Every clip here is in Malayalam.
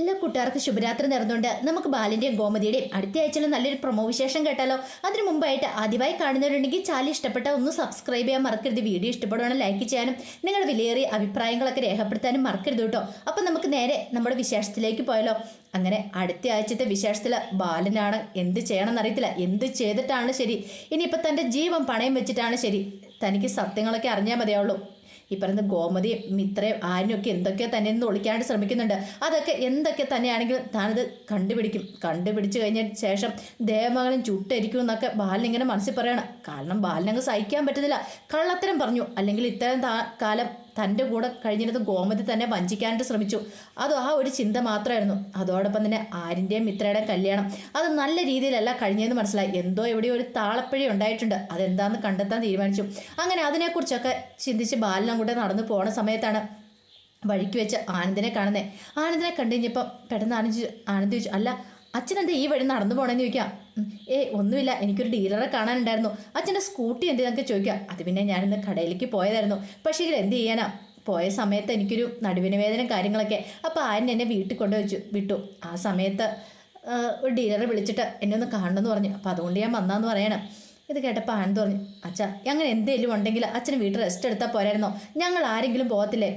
എല്ലാ കൂട്ടുകാർക്ക് ശുഭരാത്രി നേർന്നുകൊണ്ട് നമുക്ക് ബാലിന്റെയും ഗോമതിയുടെയും അടുത്ത ആഴ്ചയിൽ നല്ലൊരു പ്രൊമോ വിശേഷം കേട്ടാലോ? അതിനു മുമ്പായിട്ട് ആദ്യമായി കാണുന്നവരുണ്ടെങ്കിൽ ചാനൽ ഇഷ്ടപ്പെട്ട ഒന്ന് സബ്സ്ക്രൈബ് ചെയ്യാൻ മറക്കരുത്. വീഡിയോ ഇഷ്ടപ്പെടുവാണെങ്കിൽ ലൈക്ക് ചെയ്യാനും നിങ്ങളുടെ വിലയേറിയ അഭിപ്രായങ്ങളൊക്കെ രേഖപ്പെടുത്താനും മറക്കരുത് കേട്ടോ. അപ്പം നമുക്ക് നേരെ നമ്മുടെ വിശേഷത്തിലേക്ക് പോയാലോ? അങ്ങനെ അടുത്ത ആഴ്ചത്തെ വിശേഷത്തിൽ ബാലനാണ് എന്ത് ചെയ്യണം എന്നറിയത്തില്ല എന്ത് ചെയ്തിട്ടാണ് ശരി? ഇനിയിപ്പോൾ തന്റെ ജീവൻ പണയം വെച്ചിട്ടാണ് ശരി? തനിക്ക് സത്യങ്ങളൊക്കെ അറിഞ്ഞാൽ മതിയാവുള്ളൂ. ഈ പറയുന്ന ഗോമതിയും മിത്രയും ആര്യനൊക്കെ എന്തൊക്കെ തന്നെ ഒന്ന് ഒളിക്കാണ്ട് ശ്രമിക്കുന്നുണ്ട്. അതൊക്കെ എന്തൊക്കെ തന്നെയാണെങ്കിലും താനത് കണ്ടുപിടിക്കും. കണ്ടുപിടിച്ചു കഴിഞ്ഞ ശേഷം ദേവമകളും ചുട്ടരിക്കും എന്നൊക്കെ ബാലനിങ്ങനെ മനസ്സിൽ പറയണം. കാരണം ബാലിനങ്ങ് സഹിക്കാൻ പറ്റുന്നില്ല. കള്ളത്തരം പറഞ്ഞു. അല്ലെങ്കിൽ ഇത്രയും കാലം തന്റെ കൂടെ കഴിഞ്ഞിരുന്നത് ഗോമതി തന്നെ വഞ്ചിക്കാനായിട്ട് ശ്രമിച്ചു. അത് ആ ഒരു ചിന്ത മാത്രമായിരുന്നു. അതോടൊപ്പം തന്നെ ആരിന്റെയും മിത്രയുടെ കല്യാണം. അത് നല്ല രീതിയിലല്ല കഴിഞ്ഞതെന്ന് മനസ്സിലായി. എന്തോ എവിടെയോ ഒരു താളപ്പഴി ഉണ്ടായിട്ടുണ്ട്. അതെന്താണെന്ന് കണ്ടെത്താൻ തീരുമാനിച്ചു. അങ്ങനെ അതിനെക്കുറിച്ചൊക്കെ ചിന്തിച്ച് ബാലനം കൂടെ നടന്നു പോണ സമയത്താണ് വഴിക്ക് വെച്ച് ആനന്ദിനെ കാണുന്നേ. ആനന്ദിനെ കണ്ടു കഴിഞ്ഞപ്പോൾ പെട്ടെന്ന് ആനന്ദിച്ചു ആനന്ദിച്ചു. അല്ല അച്ഛനെന്താ ഈ വഴി നടന്നു പോകണമെന്ന് ചോദിക്കാം. ഏ ഒന്നുമില്ല. എനിക്കൊരു ഡീലറെ കാണാനുണ്ടായിരുന്നു. അച്ഛന്റെ സ്കൂട്ടി എന്ത് എന്നൊക്കെ ചോദിക്കുക. അത് പിന്നെ ഞാനിന്ന് കടയിലേക്ക് പോയതായിരുന്നു. പക്ഷേ ഇതിൽ എന്ത് ചെയ്യാനാ? പോയ സമയത്ത് എനിക്കൊരു നടുവിന് വേദന കാര്യങ്ങളൊക്കെ. അപ്പോൾ ആരും എന്നെ വീട്ടിൽ കൊണ്ടുവച്ചു. വിട്ടു. ആ സമയത്ത് ഒരു ഡീലറെ വിളിച്ചിട്ട് എന്നെ ഒന്ന് കാണണമെന്ന് പറഞ്ഞു. അപ്പോൾ അതുകൊണ്ട് ഞാൻ വന്നാന്ന് പറയണം. ഇത് കേട്ടപ്പോൾ ആനന്ദ് പറഞ്ഞു അച്ഛാ അങ്ങനെ എന്തെങ്കിലും ഉണ്ടെങ്കിൽ അച്ഛന് വീട്ടിൽ റെസ്റ്റ് എടുത്താൽ പോരായിരുന്നോ? ഞങ്ങൾ ആരെങ്കിലും പോകത്തില്ലേ?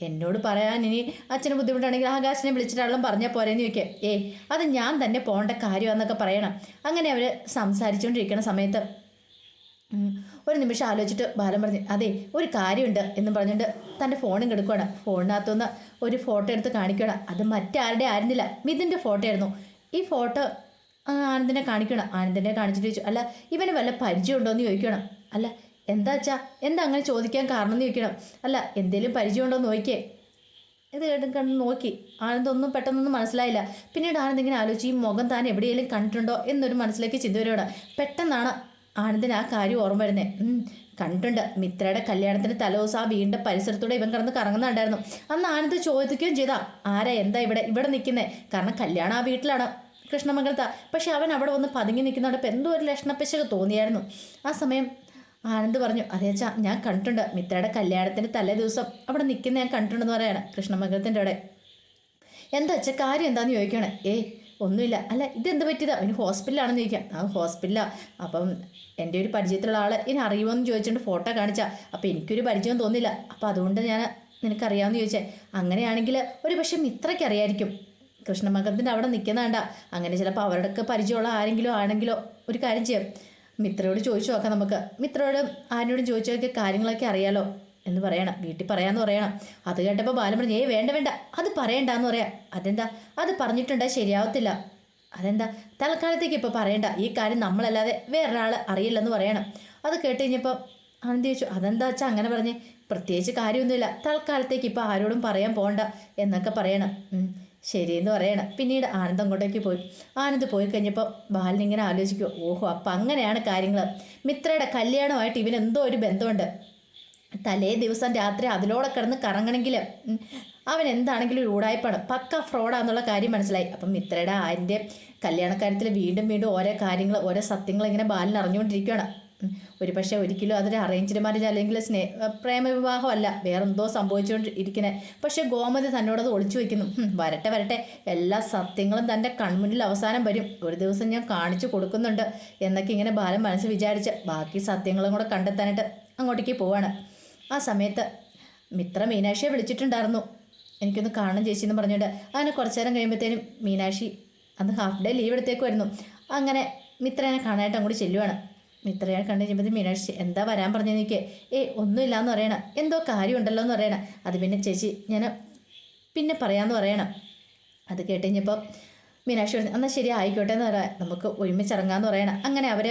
എന്നോട് പറയാൻ ഇനി അച്ഛന് ബുദ്ധിമുട്ടാണെങ്കിൽ ആകാശനെ വിളിച്ചിട്ടാളും പറഞ്ഞാൽ പോരെന്ന് ചോദിക്കുക ഏ അത് ഞാൻ തന്നെ പോകേണ്ട കാര്യമാണെന്നൊക്കെ പറയണം. അങ്ങനെ അവർ സംസാരിച്ചുകൊണ്ടിരിക്കുന്ന സമയത്ത് ഒരു നിമിഷം ആലോചിച്ചിട്ട് ബാലൻ പറഞ്ഞു അതെ ഒരു കാര്യമുണ്ട് എന്ന് പറഞ്ഞുകൊണ്ട് തന്റെ ഫോണും കെടുക്കുകയാണ് ഫോണിനകത്തുനിന്ന് ഒരു ഫോട്ടോ എടുത്ത് കാണിക്കണം അത് മറ്റാരുടെ ആയിരുന്നില്ല. മിഥുന്റെ ഫോട്ടോ ആയിരുന്നു. ഈ ഫോട്ടോ ആനന്ദിനെ കാണിക്കണം ആനന്ദിനെ കാണിച്ചിട്ട് ചോദിച്ചു അല്ല ഇവന് വല്ല പരിചയമുണ്ടോ എന്ന് ചോദിക്കണം അല്ല എന്താ എന്താ അങ്ങനെ ചോദിക്കാൻ കാരണം എന്ന് ചോദിക്കണം. അല്ല എന്തേലും പരിചയമുണ്ടോ നോക്കിയേ. ഇത് കേട്ടും കണ്ട് നോക്കി. ആനന്ദൊന്നും പെട്ടെന്നൊന്നും മനസ്സിലായില്ല. പിന്നീട് ആനന്ദ് ഇങ്ങനെ ആലോചിച്ച് ഈ മുഖം താൻ എവിടെയെങ്കിലും കണ്ടിട്ടുണ്ടോ എന്നൊരു മനസ്സിലേക്ക് ചിന്ത വരുവാണ് പെട്ടെന്നാണ് ആനന്ദിന് ആ കാര്യം ഓർമ്മ വരുന്നത് കണ്ടിട്ടുണ്ട്. മിത്രയുടെ കല്യാണത്തിന് തലേദിവസം ആ വീടിന്റെ പരിസരത്തൂടെ ഇവൻ കിടന്ന് കറങ്ങുന്നുണ്ടായിരുന്നു. അന്ന് ആനന്ദ് ചോദിക്കുകയും ചെയ്താ ആരാ? എന്താ ഇവിടെ? ഇവിടെ നിൽക്കുന്നത് കാരണം കല്യാണം ആ വീട്ടിലാണ്. കൃഷ്ണമംഗലത്ത. പക്ഷെ അവൻ അവിടെ വന്ന് പതുങ്ങി നിൽക്കുന്നതോടൊപ്പം എന്തോ ഒരു ലക്ഷണപ്പിശക് തോന്നിയായിരുന്നു. ആ സമയം ആനന്ദ് പറഞ്ഞു അതേച്ചാ ഞാൻ കണ്ടിട്ടുണ്ട്. മിത്രയുടെ കല്യാണത്തിന്റെ തലേ ദിവസം അവിടെ നിൽക്കുന്ന ഞാൻ കണ്ടിട്ടുണ്ടെന്ന് പറയാണ് കൃഷ്ണമംഗലത്തിന്റെ അവിടെ. എന്താ അച്ഛ കാര്യം എന്താണെന്ന് ചോദിക്കണേ ഏ ഒന്നുമില്ല. അല്ല ഇതെന്ത് പറ്റിയതാ? അവന് ഹോസ്പിറ്റലാണെന്ന് ചോദിക്കാം. ആ ഹോസ്പിറ്റലാണ് അപ്പം എന്റെ ഒരു പരിചയത്തിലുള്ള ആൾ ഇനി അറിയുമോയെന്ന് ചോദിച്ചുകൊണ്ട് ഫോട്ടോ കാണിച്ചാൽ അപ്പം എനിക്കൊരു പരിചയം തോന്നില്ല. അപ്പം അതുകൊണ്ട് ഞാൻ നിനക്കറിയാമെന്ന് ചോദിച്ചേ. അങ്ങനെയാണെങ്കിൽ ഒരു പക്ഷേ മിത്രയ്ക്ക് അറിയായിരിക്കും കൃഷ്ണമംഗലത്തിന്റെ അവിടെ നിൽക്കുന്നതാണ്ട അങ്ങനെ ചിലപ്പോൾ അവരുടെയൊക്കെ പരിചയമുള്ള ആരെങ്കിലും ആണെങ്കിലോ ഒരു കാര്യം ചെയ്യാം. മിത്രയോട് ചോദിച്ചു നോക്കാം നമുക്ക്. മിത്രയോട് ആരോടും ചോദിച്ചൊക്കെ കാര്യങ്ങളൊക്കെ അറിയാലോ എന്ന് പറയണം. വീട്ടിൽ പറയാമെന്ന് പറയണം. അത് കേട്ടപ്പോൾ ബാലൻ പറഞ്ഞു ഏയ് വേണ്ട വേണ്ട. അത് പറയണ്ടെന്ന് പറയാം. അതെന്താ? അത് പറഞ്ഞിട്ടുണ്ടാ ശരിയാവത്തില്ല. അതെന്താ? തൽക്കാലത്തേക്ക് ഇപ്പോൾ പറയണ്ട. ഈ കാര്യം നമ്മളല്ലാതെ വേറൊരാൾ അറിയില്ലെന്ന് പറയണം. അത് കേട്ട് കഴിഞ്ഞപ്പോൾ ആനന്ദി ചോദിച്ചു അതെന്താ വെച്ചാൽ അങ്ങനെ പറഞ്ഞ്? പ്രത്യേകിച്ച് കാര്യമൊന്നുമില്ല. തൽക്കാലത്തേക്ക് ഇപ്പോൾ ആരോടും പറയാൻ പോകണ്ട എന്നൊക്കെ പറയണം. ശരിയെന്ന് പറയണം. പിന്നീട് ആനന്ദ് അങ്ങോട്ടേക്ക് പോയി. ആനന്ദ് പോയി കഴിഞ്ഞപ്പോൾ ബാലൻ ഇങ്ങനെ ആലോചിക്കുക. ഓഹോ അപ്പം അങ്ങനെയാണ് കാര്യങ്ങൾ മിത്രയുടെ കല്യാണമായിട്ട് ഇവനെന്തോ ഒരു ബന്ധമുണ്ട്. തലേ ദിവസം രാത്രി അതിലൂടെ കിടന്ന് കറങ്ങണമെങ്കിൽ അവൻ എന്താണെങ്കിലും ഒരു ഊടായ്പാണ്. പക്ക ഫ്രോഡാന്നുള്ള കാര്യം മനസ്സിലായി. അപ്പം മിത്രയുടെ ആന്റെ കല്യാണക്കാര്യത്തിൽ വീണ്ടും വീണ്ടും ഓരോ കാര്യങ്ങൾ ഓരോ സത്യങ്ങൾ ഇങ്ങനെ ബാലൻ അറിഞ്ഞുകൊണ്ടിരിക്കുകയാണ്. ഒരു പക്ഷേ ഒരിക്കലും അതൊരു അറേഞ്ച്ഡ് മാരേജ് അല്ലെങ്കിൽ സ്നേ പ്രേമവിവാഹമല്ല. വേറെന്തോ സംഭവിച്ചുകൊണ്ട് ഇരിക്കുന്നത് പക്ഷേ ഗോമതി തന്നോടത് ഒളിച്ചു വയ്ക്കുന്നു വരട്ടെ വരട്ടെ. എല്ലാ സത്യങ്ങളും തന്റെ കൺമുന്നിൽ അവസാനം വരും. ഒരു ദിവസം ഞാൻ കാണിച്ചു കൊടുക്കുന്നുണ്ട് എന്നൊക്കെ ഇങ്ങനെ ബാലൻ മനസ്സ് വിചാരിച്ച് ബാക്കി സത്യങ്ങളും കൂടെ കണ്ടെത്താനായിട്ട് അങ്ങോട്ടേക്ക് പോവാണ്. ആ സമയത്ത് മിത്ര മീനാക്ഷിയെ വിളിച്ചിട്ടുണ്ടായിരുന്നു. എനിക്കൊന്ന് കാണണം ചേച്ചി എന്ന് പറഞ്ഞുകൊണ്ട്. അങ്ങനെ കുറച്ചു നേരം കഴിയുമ്പോഴത്തേനും മീനാക്ഷി അന്ന് ഹാഫ് ഡേ ലീവ് എടുത്തേക്കുമായിരുന്നു അങ്ങനെ മിത്രനെ കാണാനായിട്ട് അങ്ങോട്ട് ചെല്ലുവാണ്. മിത്രയെ കണ്ടു കഴിയുമ്പോൾ മീനാക്ഷി എന്താ വരാൻ പറഞ്ഞു എനിക്ക് ഏ ഒന്നുമില്ല എന്ന് പറയണം. എന്തോ കാര്യമുണ്ടല്ലോ എന്ന് പറയണം. അത് പിന്നെ ചേച്ചി ഞാൻ പിന്നെ പറയാമെന്ന് പറയണം. അത് കേട്ട് കഴിഞ്ഞപ്പോൾ മീനാക്ഷി പറഞ്ഞു എന്നാൽ ശരി ആയിക്കോട്ടെ എന്ന് പറയാം നമുക്ക് ഒരുമിച്ച് ഇറങ്ങാമെന്ന് പറയണം. അങ്ങനെ അവർ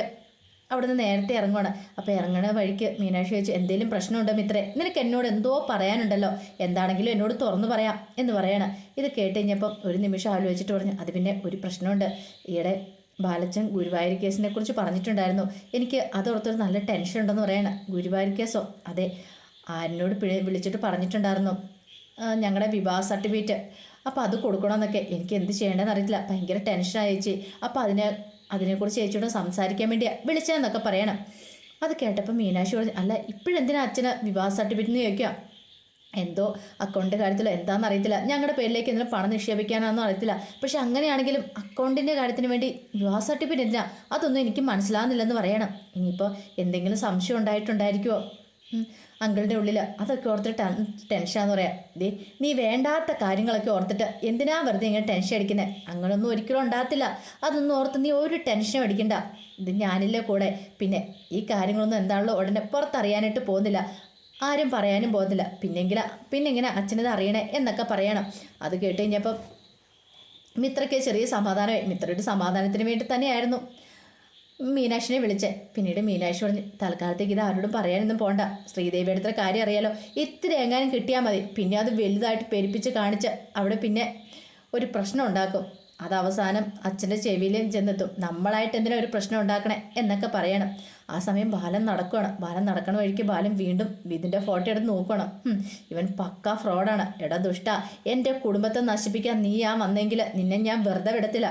അവിടുന്ന് നേരത്തെ ഇറങ്ങുകയാണ് അപ്പോൾ ഇറങ്ങണ വഴിക്ക് മീനാക്ഷി ചോദിച്ചു എന്തെങ്കിലും പ്രശ്നമുണ്ടോ മിത്രേ? നിനക്ക് എന്നോട് എന്തോ പറയാനുണ്ടല്ലോ. എന്താണെങ്കിലും എന്നോട് തുറന്നു പറയാം എന്ന് പറയണം. ഇത് കേട്ട് കഴിഞ്ഞപ്പം ഒരു നിമിഷം ആലോചിച്ചിട്ട് പറഞ്ഞു അത് പിന്നെ ഒരു പ്രശ്നമുണ്ട്. ഈയിടെ ബാലച്ചൻ ഗുരുവായൂർ കേസിനെ കുറിച്ച് പറഞ്ഞിട്ടുണ്ടായിരുന്നു. എനിക്ക് അതോർത്തൊരു നല്ല ടെൻഷൻ ഉണ്ടെന്ന് പറയണം. ഗുരുവായൂർ കേസോ? അതെ. ആരിനോട് വിളിച്ചിട്ട് പറഞ്ഞിട്ടുണ്ടായിരുന്നു. ഞങ്ങളുടെ വിവാഹ സർട്ടിഫിക്കറ്റ്. അപ്പോൾ അത് കൊടുക്കണമെന്നൊക്കെ എനിക്ക് എന്ത് ചെയ്യേണ്ടതെന്ന് അറിയില്ല ഭയങ്കര ടെൻഷൻ ചേച്ചി. അപ്പോൾ അതിനെ അതിനെക്കുറിച്ച് ചേച്ചിയോട് സംസാരിക്കാൻ വേണ്ടിയാണ് വിളിച്ചതെന്നൊക്കെ പറയണം. അത് കേട്ടപ്പോൾ മീനാക്ഷി പറഞ്ഞു അല്ല ഇപ്പോഴെന്തിനാ അച്ഛന് വിവാഹ സർട്ടിഫിക്കറ്റ് എന്ന് ചോദിക്കാം? എന്തോ അക്കൗണ്ട് കാര്യത്തിലോ എന്താണെന്ന് അറിയത്തില്ല. ഞങ്ങളുടെ പേരിലേക്ക് എന്തെങ്കിലും പണം നിക്ഷേപിക്കാനാണെന്നും അറിയത്തില്ല. പക്ഷെ അങ്ങനെയാണെങ്കിലും അക്കൗണ്ടിന്റെ കാര്യത്തിന് വേണ്ടി വിവാഹ സർട്ടിഫിക്കറ്റ് എന്തിനാ അതൊന്നും എനിക്ക് മനസ്സിലാകുന്നില്ലെന്ന് പറയണം. ഇനിയിപ്പോൾ എന്തെങ്കിലും സംശയം ഉണ്ടായിട്ടുണ്ടായിരിക്കുമോ അങ്കിളുടെ ഉള്ളിൽ അതൊക്കെ ഓർത്തിട്ട് ടെൻ- ടെൻഷനാന്ന് പറയാം. ദേ നീ വേണ്ടാത്ത കാര്യങ്ങളൊക്കെ ഓർത്തിട്ട് എന്തിനാ വെറുതെ ഇങ്ങനെ ടെൻഷൻ അടിക്കുന്നത് അങ്ങനൊന്നും ഒരിക്കലും ഉണ്ടാകത്തില്ല. അതൊന്നും ഓർത്ത് നീ ഒരു ടെൻഷനും അടിക്കണ്ട. ഇത് ഞാനില്ലേ കൂടെ. പിന്നെ ഈ കാര്യങ്ങളൊന്നും എന്താണല്ലോ ഉടനെ പുറത്തറിയാനായിട്ട് പോകുന്നില്ല. ആരും പറയാനും പോകുന്നില്ല പിന്നെങ്കില പിന്നെ ഇങ്ങനെ അച്ഛനത് അറിയണേ എന്നൊക്കെ പറയണം. അത് കേട്ട് കഴിഞ്ഞപ്പം മിത്രയ്ക്ക് ചെറിയ സമാധാനമായി. മിത്രയുടെ സമാധാനത്തിന് വേണ്ടി തന്നെയായിരുന്നു മീനാക്ഷിനെ വിളിച്ചേ. പിന്നീട് മീനാക്ഷി പറഞ്ഞു തൽക്കാലത്തേക്ക് ഇത് ആരോടും പറയാനൊന്നും പോണ്ട. ശ്രീദേവിയുടെ അടുത്ത കാര്യം അറിയാലോ. ഇത്തിരി എങ്ങാനും കിട്ടിയാൽ മതി. പിന്നെ അത് വലുതായിട്ട് പെരുപ്പിച്ച് കാണിച്ച് അവിടെ പിന്നെ ഒരു പ്രശ്നം ഉണ്ടാക്കും. അത് അവസാനം അച്ഛന്റെ ചെവിയിലും ചെന്നെത്തും. നമ്മളായിട്ട് എന്തിനാ ഒരു പ്രശ്നം ഉണ്ടാക്കണേ എന്നൊക്കെ പറയണം. ആ സമയം ബാലൻ നടക്കുകയാണ് ബാലൻ നടക്കണ വഴിക്ക് ബാലൻ വീണ്ടും ഇതിന്റെ ഫോട്ടോ എടുത്ത് നോക്കണം ഇവൻ പക്ക ഫ്രോഡാണ്. എടാ ദുഷ്ട എന്റെ കുടുംബത്തെ നശിപ്പിക്കാൻ നീ ആ വന്നെങ്കിൽ നിന്നെ ഞാൻ വെറുതെ വിടത്തില്ല.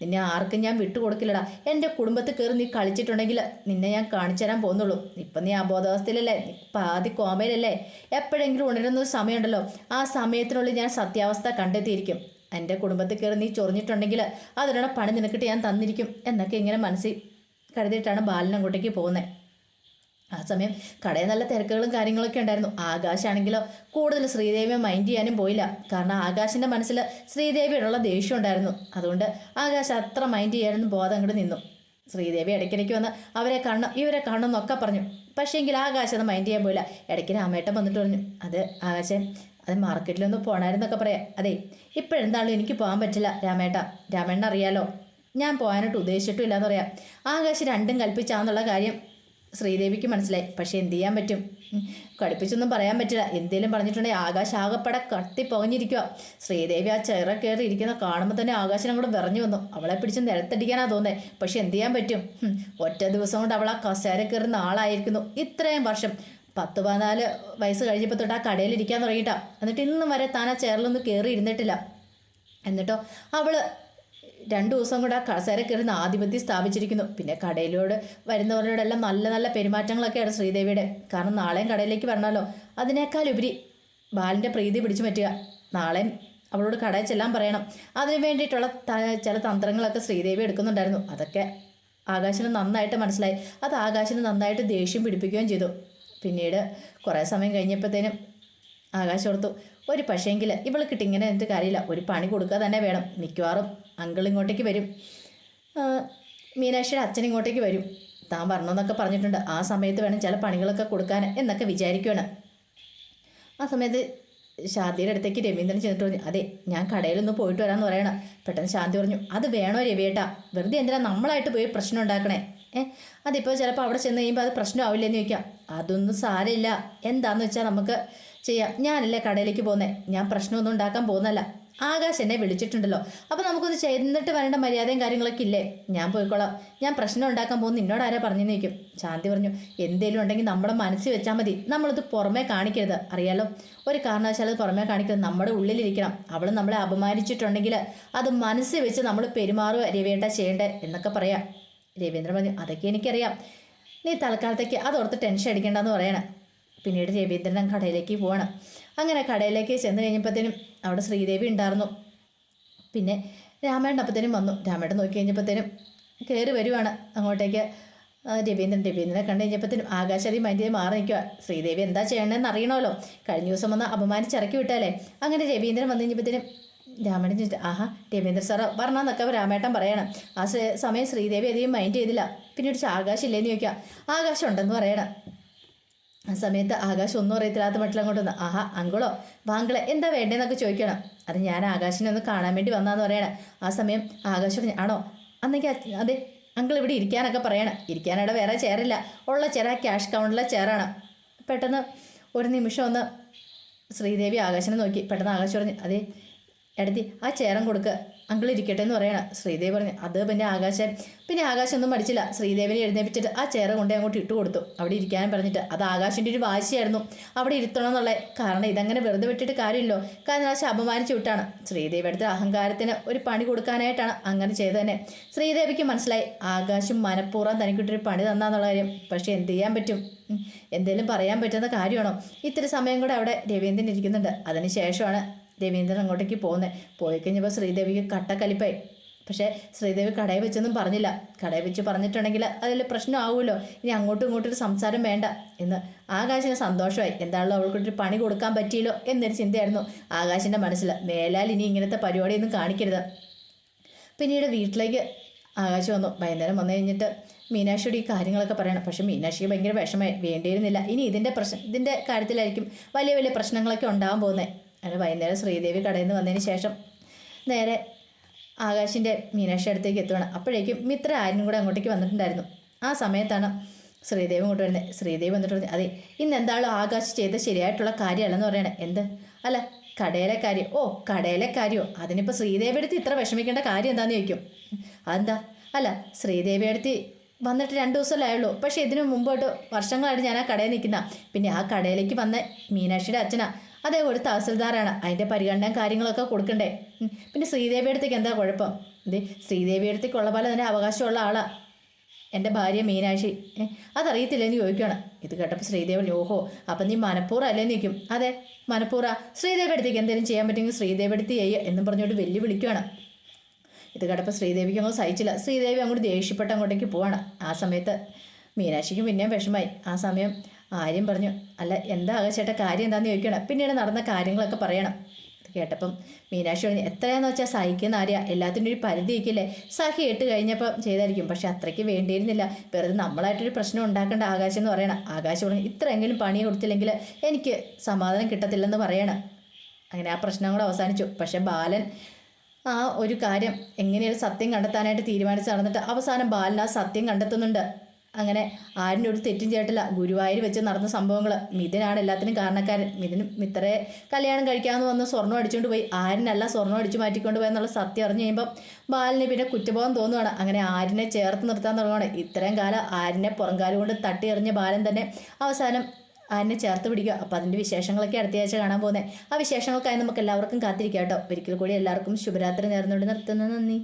നിന്നെ ആർക്കും ഞാൻ വിട്ടുകൊടുക്കില്ലടാ എന്റെ കുടുംബത്തിൽ കയറി നീ കളിച്ചിട്ടുണ്ടെങ്കിൽ നിന്നെ ഞാൻ കാണിച്ചു തരാൻ പോകുന്നുള്ളൂ. ഇപ്പം നീ അബോധാവസ്ഥയിലല്ലേ? പാതി കോമയിലല്ലേ? എപ്പോഴെങ്കിലും ഉണരുന്ന സമയമുണ്ടല്ലോ. ആ സമയത്തിനുള്ളിൽ ഞാൻ സത്യാവസ്ഥ കണ്ടെത്തിയിരിക്കും. എന്റെ കുടുംബത്തിൽ കയറി നീ ചൊറിഞ്ഞിട്ടുണ്ടെങ്കിൽ അതിനുള്ള പണി നിനക്കിട്ട് ഞാൻ തന്നിരിക്കും എന്നൊക്കെ ഇങ്ങനെ മനസ്സിൽ കരുതിയിട്ടാണ് ബാലൻ അങ്ങോട്ടേക്ക് പോകുന്നത് ആ സമയം കടയിൽ നല്ല തിരക്കുകളും കാര്യങ്ങളൊക്കെ ഉണ്ടായിരുന്നു. ആകാശാണെങ്കിലോ കൂടുതൽ ശ്രീദേവിയെ മൈൻഡ് ചെയ്യാനും പോയില്ല. കാരണം ആകാശിന്റെ മനസ്സിൽ ശ്രീദേവിയോടുള്ള ദേഷ്യം ഉണ്ടായിരുന്നു. അതുകൊണ്ട് ആകാശ് അത്ര മൈൻഡ് ചെയ്യാനൊന്നും ബോധം അങ്ങോട്ട് നിന്നു. ശ്രീദേവി ഇടയ്ക്കിടയ്ക്ക് വന്ന് അവരെ കാണണം ഇവരെ കാണണം എന്നൊക്കെ പറഞ്ഞു. പക്ഷേ എങ്കിൽ ആകാശം അത് മൈൻഡ് ചെയ്യാൻ പോയില്ല. ഇടയ്ക്ക് രാമേട്ടൻ വന്നിട്ട് പറഞ്ഞു അത് ആകാശം അത് മാർക്കറ്റിലൊന്ന് പോകണമായിരുന്നൊക്കെ പറയാം. അതെ ഇപ്പോഴെന്താണല്ലോ എനിക്ക് പോകാൻ പറ്റില്ല രാമേട്ട. രാമേണ്ണ അറിയാലോ. ഞാൻ പോകാനായിട്ട് ഉദ്ദേശിച്ചിട്ടും ഇല്ലയെന്ന് പറയാം. ആകാശ് രണ്ടും കൽപ്പിച്ചാന്നുള്ള കാര്യം ശ്രീദേവിക്ക് മനസ്സിലായി. പക്ഷേ എന്ത് ചെയ്യാൻ പറ്റും? കടുപ്പിച്ചൊന്നും പറയാൻ പറ്റില്ല. എന്തേലും പറഞ്ഞിട്ടുണ്ടെങ്കിൽ ആകാശ ആകപ്പെടെ കത്തി പുകഞ്ഞിരിക്കുക ശ്രീദേവി ആ ചെറ കയറി ഇരിക്കുന്ന കാണുമ്പോൾ തന്നെ ആകാശം അങ്ങോട്ട് വിറഞ്ഞു വന്നു. അവളെ പിടിച്ച് നിലത്തടിക്കാനാ തോന്നുന്നത് പക്ഷെ എന്ത് ചെയ്യാൻ പറ്റും? ഒറ്റ ദിവസം കൊണ്ട് അവൾ ആ കസേര കയറുന്ന ആളായിരിക്കുന്നു. ഇത്രയും വർഷം പത്ത് പതിനാല് വയസ്സ് കഴിഞ്ഞപ്പോൾ തൊട്ട് ആ കടയിൽ ഇരിക്കാൻ തുടങ്ങിയിട്ടാ. എന്നിട്ട് ഇന്നും വരെ താൻ ആ ചെയറിലൊന്നും കയറി ഇരുന്നിട്ടില്ല. എന്നിട്ടോ അവൾ രണ്ട് ദിവസം കൂടെ കസേര കയറുന്ന ആധിപത്യം സ്ഥാപിച്ചിരിക്കുന്നു. പിന്നെ കടയിലോട് വരുന്നവരോടെല്ലാം നല്ല നല്ല പെരുമാറ്റങ്ങളൊക്കെയാണ് ശ്രീദേവിയുടെ. കാരണം നാളെയും കടയിലേക്ക് വരണമല്ലോ. അതിനേക്കാൾ ഉപരി ബാലിന്റെ പ്രീതി പിടിച്ചു പറ്റുക. നാളെയും അവളോട് കടയിൽ ചെല്ലാൻ പറയണം. അതിന് വേണ്ടിയിട്ടുള്ള ചില തന്ത്രങ്ങളൊക്കെ ശ്രീദേവി എടുക്കുന്നുണ്ടായിരുന്നു. അതൊക്കെ ആകാശിന് നന്നായിട്ട് മനസ്സിലായി. അത് ആകാശിന് നന്നായിട്ട് ദേഷ്യം പിടിപ്പിക്കുകയും ചെയ്തു. പിന്നീട് കുറേ സമയം കഴിഞ്ഞപ്പോഴത്തേനും ആകാശം ഓർത്തു ഒരു പക്ഷേങ്കിൽ ഇവൾ കിട്ടിങ്ങനെ എന്നിട്ട് കാര്യമില്ല. ഒരു പണി കൊടുക്കുക തന്നെ വേണം. മിക്കവാറും അങ്കിൾ ഇങ്ങോട്ടേക്ക് വരും. മീനാക്ഷിയുടെ അച്ഛൻ ഇങ്ങോട്ടേക്ക് വരും. താൻ വരണമെന്നൊക്കെ പറഞ്ഞിട്ടുണ്ട്. ആ സമയത്ത് വേണം ചില പണികളൊക്കെ കൊടുക്കാൻ എന്നൊക്കെ വിചാരിക്കുകയാണ് ആ സമയത്ത് ശാന്തിയുടെ അടുത്തേക്ക് രവീന്ദ്രൻ ചെന്നിട്ട് പറഞ്ഞു അതെ ഞാൻ കടയിലൊന്ന് പോയിട്ട് വരാമെന്ന് പറയണം. പെട്ടെന്ന് ശാന്തി പറഞ്ഞു അത് വേണോ രവിയേട്ടാ? വെറുതെ എന്തിനാ നമ്മളായിട്ട് പോയി പ്രശ്നം ഉണ്ടാക്കണേ? ഏ? അതിപ്പോൾ ചിലപ്പോൾ അവിടെ ചെന്ന് കഴിയുമ്പോൾ അത് പ്രശ്നമാവില്ലെന്ന് ചോദിക്കാം. അതൊന്നും സാരമില്ല. എന്താണെന്ന് വെച്ചാൽ നമുക്ക് ചെയ്യാം. ഞാനല്ലേ കടയിലേക്ക് പോകുന്നത് ഞാൻ പ്രശ്നമൊന്നും ഉണ്ടാക്കാൻ പോകുന്നല്ല ആകാശ് എന്നെ വിളിച്ചിട്ടുണ്ടല്ലോ. അപ്പോൾ നമുക്കൊന്ന് ചെന്നിട്ട് വരേണ്ട മര്യാദയും കാര്യങ്ങളൊക്കെ ഇല്ലേ? ഞാൻ പോയിക്കോളാം. ഞാൻ പ്രശ്നം ഉണ്ടാക്കാൻ പോകുന്ന നിന്നോട് ആരാ പറഞ്ഞു നിൽക്കും ശാന്തി പറഞ്ഞു എന്തേലും ഉണ്ടെങ്കിൽ നമ്മുടെ മനസ്സിൽ വെച്ചാൽ മതി. നമ്മളത് പുറമേ കാണിക്കരുത്. അറിയാലോ? ഒരു കാരണവശാലും പുറമേ കാണിക്കരുത്. നമ്മുടെ ഉള്ളിലിരിക്കണം. അവൾ നമ്മളെ അപമാനിച്ചിട്ടുണ്ടെങ്കിൽ അത് മനസ്സിൽ വെച്ച് നമ്മൾ പെരുമാറുക രവിയേട്ട ചെയ്യേണ്ടേ എന്നൊക്കെ പറയാം. രവീന്ദ്രൻ പറഞ്ഞു അതൊക്കെ എനിക്കറിയാം. നീ തൽക്കാലത്തേക്ക് അതോർത്ത് ടെൻഷൻ അടിക്കേണ്ടെന്ന് പറയണം. പിന്നീട് രവീന്ദ്രൻ കടയിലേക്ക് പോവാണ്. അങ്ങനെ കടയിലേക്ക് ചെന്ന് കഴിഞ്ഞപ്പോഴത്തേനും അവിടെ ശ്രീദേവി ഉണ്ടായിരുന്നു. പിന്നെ രാമേട്ടൻ അപ്പത്തേനും വന്നു. രാമേട്ടൻ നോക്കി കഴിഞ്ഞപ്പോഴത്തേനും കയറി വരുവാണ്. അങ്ങോട്ടേക്ക് രവീന്ദ്രൻ. രവീന്ദ്രനെ കണ്ടു കഴിഞ്ഞപ്പോഴത്തേനും ആകാശാദി മൈൻഡിൽ മാറി നിൽക്കുക ശ്രീദേവി എന്താ ചെയ്യണമെന്ന് അറിയണമല്ലോ. കഴിഞ്ഞ ദിവസം വന്ന് അപമാനിച്ചിറക്കി വിട്ടാലേ അങ്ങനെ രവീന്ദ്രൻ വന്നു കഴിഞ്ഞപ്പോഴത്തേനും രാമേട്ടൻ ചോദിച്ചു ആഹാ രവീന്ദ്ര സാറ് പറഞ്ഞാന്നൊക്കെ രാമേട്ടൻ പറയണം. ആ സമയം ശ്രീദേവി അധികം മൈൻഡ് ചെയ്തില്ല. പിന്നീട് ആകാശം ഇല്ലേന്ന് ചോദിക്കുക ആകാശം ഉണ്ടെന്ന് പറയണം. ആ സമയത്ത് ആകാശം ഒന്നും അറിയത്തില്ലാത്ത മട്ടിൽ അങ്ങോട്ട് വന്ന് ആഹാ അങ്കിളോ ബാങ്കിളെ എന്താ വേണ്ടതെന്നൊക്കെ ചോദിക്കണം. അത് ഞാൻ ആകാശിനെ ഒന്ന് കാണാൻ വേണ്ടി വന്നാന്ന് പറയണം. ആ സമയം ആകാശം പറഞ്ഞു ആണോ? അന്നെങ്കിൽ അതെ അങ്കിൾ ഇവിടെ ഇരിക്കാനൊക്കെ പറയണം. ഇരിക്കാനവിടെ വേറെ ചെയറില്ല. ഉള്ള ചെയർ ക്യാഷ് കൗണ്ടിലെ ചെയറാണ്. പെട്ടെന്ന് ഒരു നിമിഷം ഒന്ന് ശ്രീദേവി ആകാശനെ നോക്കി. പെട്ടെന്ന് ആകാശം പറഞ്ഞു അതെ എടുത്തി ആ ചേരം കൊടുക്ക്. അങ്കിൾ ഇരിക്കട്ടെ എന്ന് പറയണം. ശ്രീദേവി പറഞ്ഞു അത് പിന്നെ ആകാശം പിന്നെ ആകാശം ഒന്നും പഠിച്ചില്ല ശ്രീദേവിനെ എഴുന്നേപ്പിച്ചിട്ട് ആ ചെയർ കൊണ്ടേ അങ്ങോട്ട് ഇട്ട് കൊടുത്തു. അവിടെ ഇരിക്കാൻ പറഞ്ഞിട്ട് അത് ആകാശിന്റെ ഒരു വാശിയായിരുന്നു. അവിടെ ഇരുത്തണം എന്നുള്ള കാരണം ഇതങ്ങനെ വെറുതെ വിട്ടിട്ട് കാര്യമില്ലോ കാരണം ആശ അപമാനിച്ചു വിട്ടാണ്. ശ്രീദേവി അടുത്ത അഹങ്കാരത്തിന് ഒരു പണി കൊടുക്കാനായിട്ടാണ് അങ്ങനെ ചെയ്തതന്നെ. ശ്രീദേവിക്ക് മനസ്സിലായി ആകാശം മനഃപൂർവം തനിക്കിട്ടൊരു പണി തന്നാന്നുള്ള കാര്യം. പക്ഷേ എന്ത് ചെയ്യാൻ പറ്റും? എന്തെങ്കിലും പറയാൻ പറ്റുന്ന കാര്യമാണോ? ഇത്തിരി സമയം കൂടെ അവിടെ രവീന്ദ്രൻ ഇരിക്കുന്നുണ്ട്. അതിന് ശേഷമാണ് രവീന്ദ്രൻ അങ്ങോട്ടേക്ക് പോകുന്നത് പോയി കഴിഞ്ഞപ്പോൾ ശ്രീദേവിക്ക് കട്ടക്കലിപ്പായി പക്ഷേ ശ്രീദേവി കടയിൽ വെച്ചൊന്നും പറഞ്ഞില്ല. കടയിൽ വെച്ച് പറഞ്ഞിട്ടുണ്ടെങ്കിൽ അതിൽ പ്രശ്നമാവുമല്ലോ. ഇനി അങ്ങോട്ടും ഇങ്ങോട്ടും ഒരു സംസാരം വേണ്ട എന്ന് ആകാശിന് സന്തോഷമായി. എന്താണല്ലോ അവൾക്കൊരു പണി കൊടുക്കാൻ പറ്റിയല്ലോ എന്നൊരു ചിന്തയായിരുന്നു ആകാശിന്റെ മനസ്സിൽ മേലാൽ ഇനി ഇങ്ങനത്തെ പരിപാടിയൊന്നും കാണിക്കരുത്. പിന്നീട് വീട്ടിലേക്ക് ആകാശം വന്നു. വൈകുന്നേരം വന്നു കഴിഞ്ഞിട്ട് മീനാക്ഷിയോട് ഈ കാര്യങ്ങളൊക്കെ പറയണം. പക്ഷേ മീനാക്ഷിക്ക് ഭയങ്കര വിഷമമായി. വേണ്ടിയിരുന്നില്ല. ഇനി ഇതിന്റെ പ്രശ്നം ഇതിന്റെ കാര്യത്തിലായിരിക്കും വലിയ വലിയ പ്രശ്നങ്ങളൊക്കെ ഉണ്ടാകാൻ പോകുന്നത് അങ്ങനെ വൈകുന്നേരം ശ്രീദേവി കടയിൽ നിന്ന് വന്നതിന് ശേഷം നേരെ ആകാശിന്റെ മീനാക്ഷി അടുത്തേക്ക് എത്തുകയാണ് അപ്പോഴേക്കും മിത്ര ആരും കൂടെ അങ്ങോട്ടേക്ക് വന്നിട്ടുണ്ടായിരുന്നു. ആ സമയത്താണ് ശ്രീദേവി ഇങ്ങോട്ട് വരുന്നത്. ശ്രീദേവി വന്നിട്ട് പറഞ്ഞു അതെ ഇന്ന് എന്താണോ ആകാശ് ചെയ്ത ശരിയായിട്ടുള്ള കാര്യമല്ലെന്ന് പറയണേ. എന്ത്? അല്ല കടയിലെ കാര്യം. ഓ കടയിലെ കാര്യമോ അതിനിപ്പോൾ ശ്രീദേവി അടുത്ത് ഇത്ര വിഷമിക്കേണ്ട കാര്യം എന്താണെന്ന് ചോദിക്കും. അതെന്താ? അല്ല ശ്രീദേവി അടുത്ത് വന്നിട്ട് രണ്ട് ദിവസമല്ലേ ആയുള്ളൂ. പക്ഷേ ഇതിനു മുമ്പോട്ട് വർഷങ്ങളായിട്ട് ഞാൻ ആ കടയിൽ നിൽക്കുന്ന. പിന്നെ ആ കടയിലേക്ക് വന്ന മീനാക്ഷിയുടെ അച്ഛനാ. അതേ ഒരു തഹസിൽദാറാണ് അതിന്റെ പരിഗണനയും കാര്യങ്ങളൊക്കെ കൊടുക്കണ്ടേ. പിന്നെ ശ്രീദേവി അടുത്തേക്ക് എന്താ കുഴപ്പം? ഇത് ശ്രീദേവി അടുത്തേക്കുള്ള പോലെ തന്നെ അവകാശമുള്ള ആളാണ് എന്റെ ഭാര്യ മീനാക്ഷി. അതറിയത്തില്ലെന്ന് ചോദിക്കുകയാണ് ഇത് കേട്ടപ്പോൾ ശ്രീദേവൻ ഓഹോ അപ്പം നീ മനപ്പൂറ അല്ലേ നിൽക്കും അതെ മനപ്പൂറ. ശ്രീദേവി അടുത്തേക്ക് എന്തെങ്കിലും ചെയ്യാൻ പറ്റുമെങ്കിൽ ശ്രീദേവി അടുത്ത് ചെയ്യുക എന്നും പറഞ്ഞുകൊണ്ട് വെല്ലു വിളിക്കുകയാണ് ഇത് കേട്ടപ്പോൾ ശ്രീദേവിക്ക് അങ്ങോട്ട് സഹിച്ചില്ല. ശ്രീദേവി അങ്ങോട്ട് ദേഷ്യപ്പെട്ട് അങ്ങോട്ടേക്ക് പോവാണ്. ആ സമയത്ത് മീനാക്ഷിക്കും പിന്നെയും വിഷമായി ആ സമയം ആര്യം പറഞ്ഞു. അല്ല എന്താ ആകാശേട്ട കാര്യം എന്താണെന്ന് ചോദിക്കണം. പിന്നീട് നടന്ന കാര്യങ്ങളൊക്കെ പറയണം. കേട്ടപ്പം മീനാക്ഷി പറഞ്ഞു എത്രയാന്ന് വെച്ചാൽ സഹിക്കുന്ന ആര്യ? എല്ലാത്തിന്റെ ഒരു പരിധി വയ്ക്കില്ലേ സഹി ഇട്ട് കഴിഞ്ഞപ്പം ചെയ്തായിരിക്കും. പക്ഷെ അത്രയ്ക്ക് വേണ്ടിയിരുന്നില്ല. വെറുതെ നമ്മളായിട്ടൊരു പ്രശ്നം ഉണ്ടാക്കേണ്ട ആകാശം എന്ന് പറയണം. ആകാശം പറഞ്ഞു ഇത്രയെങ്കിലും പണി കൊടുത്തില്ലെങ്കിൽ എനിക്ക് സമാധാനം കിട്ടത്തില്ലെന്ന് പറയണം. അങ്ങനെ ആ പ്രശ്നം കൂടെ അവസാനിച്ചു. പക്ഷെ ബാലൻ ആ ഒരു കാര്യം എങ്ങനെയൊരു സത്യം കണ്ടെത്താനായിട്ട് തീരുമാനിച്ച് നടന്നിട്ട് അവസാനം ബാലൻ ആ സത്യം കണ്ടെത്തുന്നുണ്ട്. അങ്ങനെ ആരും ഒരു തെറ്റും ചെയ്തിട്ടില്ല. ഗുരുവായൂർ വെച്ച് നടന്ന സംഭവങ്ങൾ മിഥുനാണ് എല്ലാത്തിനും കാരണക്കാരൻ. മിഥുനും മിത്രയെ കല്യാണം കഴിക്കാമെന്ന് വന്ന് സ്വർണം അടിച്ചുകൊണ്ട് പോയി. ആരിനല്ല സ്വർണം അടിച്ചു മാറ്റിക്കൊണ്ട് പോയി എന്നുള്ള സത്യം അറിഞ്ഞു കഴിയുമ്പോൾ ബാലിന് പിന്നെ കുറ്റബോധം തോന്നുവാണ്. അങ്ങനെ ആരിനെ ചേർത്ത് നിർത്താൻ തുടങ്ങുകയാണ് ഇത്രയും കാലം ആരിനെ പുറംകാലം കൊണ്ട് തട്ടി എറിഞ്ഞ ബാലൻ തന്നെ അവസാനം ആരിനെ ചേർത്ത് പിടിക്കുക. അപ്പോൾ അതിന്റെ വിശേഷങ്ങളൊക്കെ അടുത്ത ആഴ്ച കാണാൻ പോകുന്നത് ആ വിശേഷങ്ങൾക്കായി നമുക്ക് എല്ലാവർക്കും കാത്തിരിക്കാം കേട്ടോ. ഒരിക്കൽ കൂടി എല്ലാവർക്കും ശുഭരാത്രി നേർന്നുകൊണ്ട് നിർത്തുന്നു. നന്ദി.